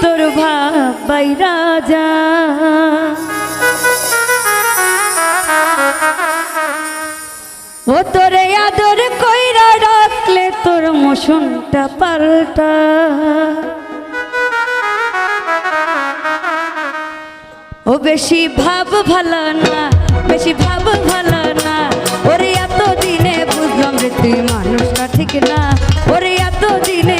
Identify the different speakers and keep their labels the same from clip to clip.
Speaker 1: তোর ভাবাই রাজা। ও তোরে আদর কইরা রাখলে তোর মোশনটা পাল্টা। ও বেশি ভাব ভালো না, বেশি ভাব ভালো না। ওরে এত দিনে বুঝলাম যে তুই মানুষটা ঠিক না। ওরে এত দিনে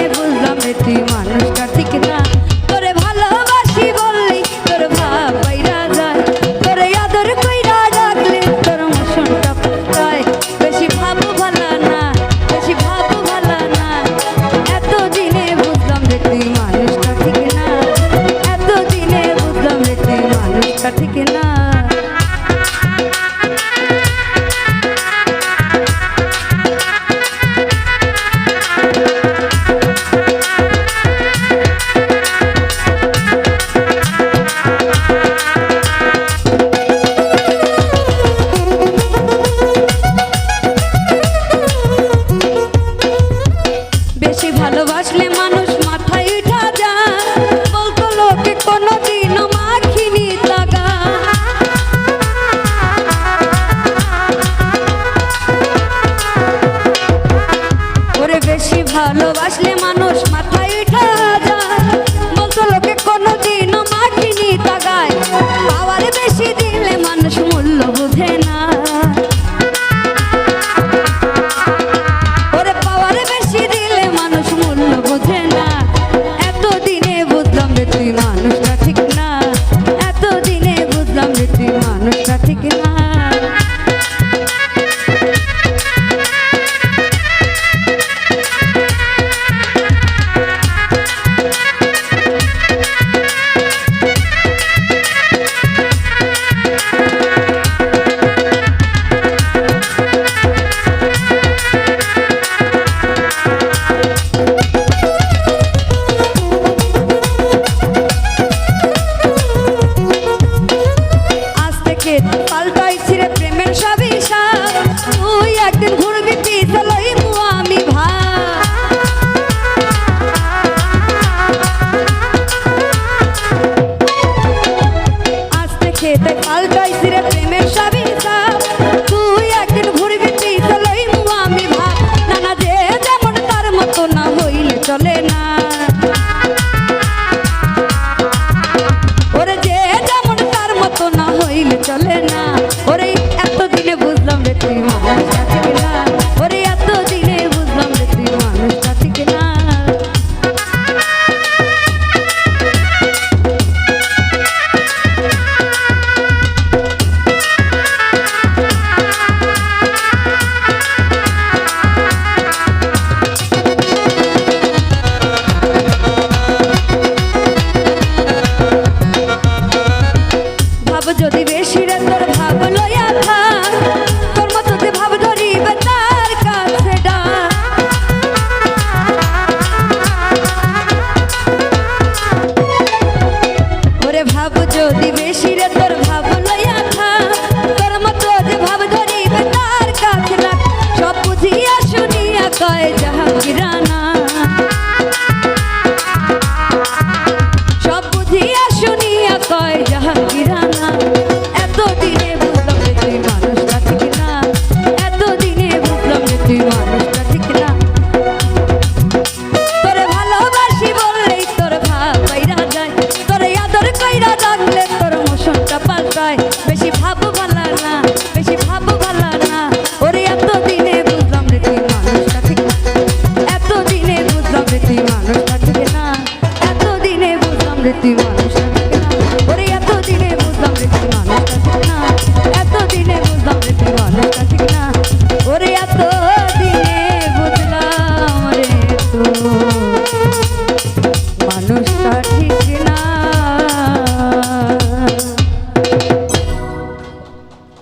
Speaker 1: বেশি ভালোবাসলে মানুষ মাথায় উঠা যায়। মন্ত্র লোকে কোনোদিনও মাটিনি তাগায়। পাওয়ার বেশি দিলে মানুষ মূল্য বুঝে যেতে যদি বেশি রে তোর কইরা লাগলে তোর মোশনটা পাল্টায়। বেশি ভাব ভালা না, বেশি ভাব ভালা না। ওরে, এতদিনে বুঝলাম রে তুই মানুষটা ঠিক এতদিনে বুঝলাম রে তুই মানুষটা ঠিক না। এতদিনে বুঝলাম রে তুই মানুষটা ঠিক না। ওরে, এতদিনে বুঝলাম রে তুই মানুষটা ঠিক না। এতদিনে বুঝলাম রে তুই।